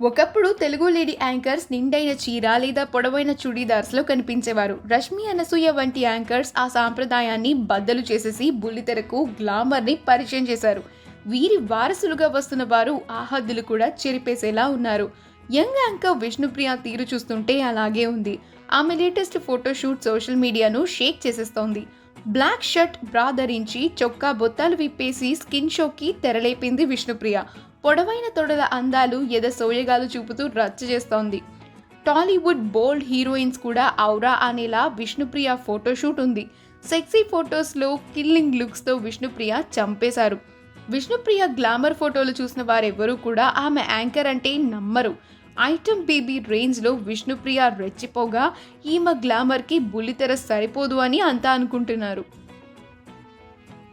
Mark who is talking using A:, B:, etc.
A: ఒకప్పుడు Telugu lady anchors నిండైన చీర లేదా పొడవైన చుడీదార్స్లో కనిపించేవారు. రష్మి అనసూయ వంటి యాంకర్స్ ఆ సాంప్రదాయాన్ని బద్దలు చేసేసి బుల్లితెరకు గ్లామర్ని పరిచయం చేశారు. వీరి వారసులుగా వస్తున్న వారు ఆ హద్దులు కూడా చెరిపేసేలా ఉన్నారు. యంగ్ యాంకర్ విష్ణుప్రియ తీరు చూస్తుంటే అలాగే ఉంది. ఆమె లేటెస్ట్ ఫోటోషూట్ సోషల్ మీడియాను షేక్ చేసేస్తోంది. బ్లాక్ షర్ట్ బ్రా ధరించి చొక్కా బొత్తాలు విప్పేసి స్కిన్ షోకి తెరలేపింది విష్ణుప్రియ. పొడవైన తొడల అందాలు ఎద సోయగాలు చూపుతూ రచ్చ చేస్తోంది. టాలీవుడ్ బోల్డ్ హీరోయిన్స్ కూడా ఔరా అనేలా విష్ణుప్రియ ఫోటోషూట్ ఉంది. సెక్సీ ఫొటోస్లో కిల్లింగ్ లుక్స్తో విష్ణుప్రియ చంపేశారు. విష్ణుప్రియ గ్లామర్ ఫోటోలు చూసిన వారెవరూ కూడా ఆమె యాంకర్ అంటే నమ్మరు. ఐటమ్ బేబీ రేంజ్లో విష్ణుప్రియ రెచ్చిపోగా ఈమె గ్లామర్కి బుల్లితెర సరిపోదు అని అంతా అనుకుంటున్నారు.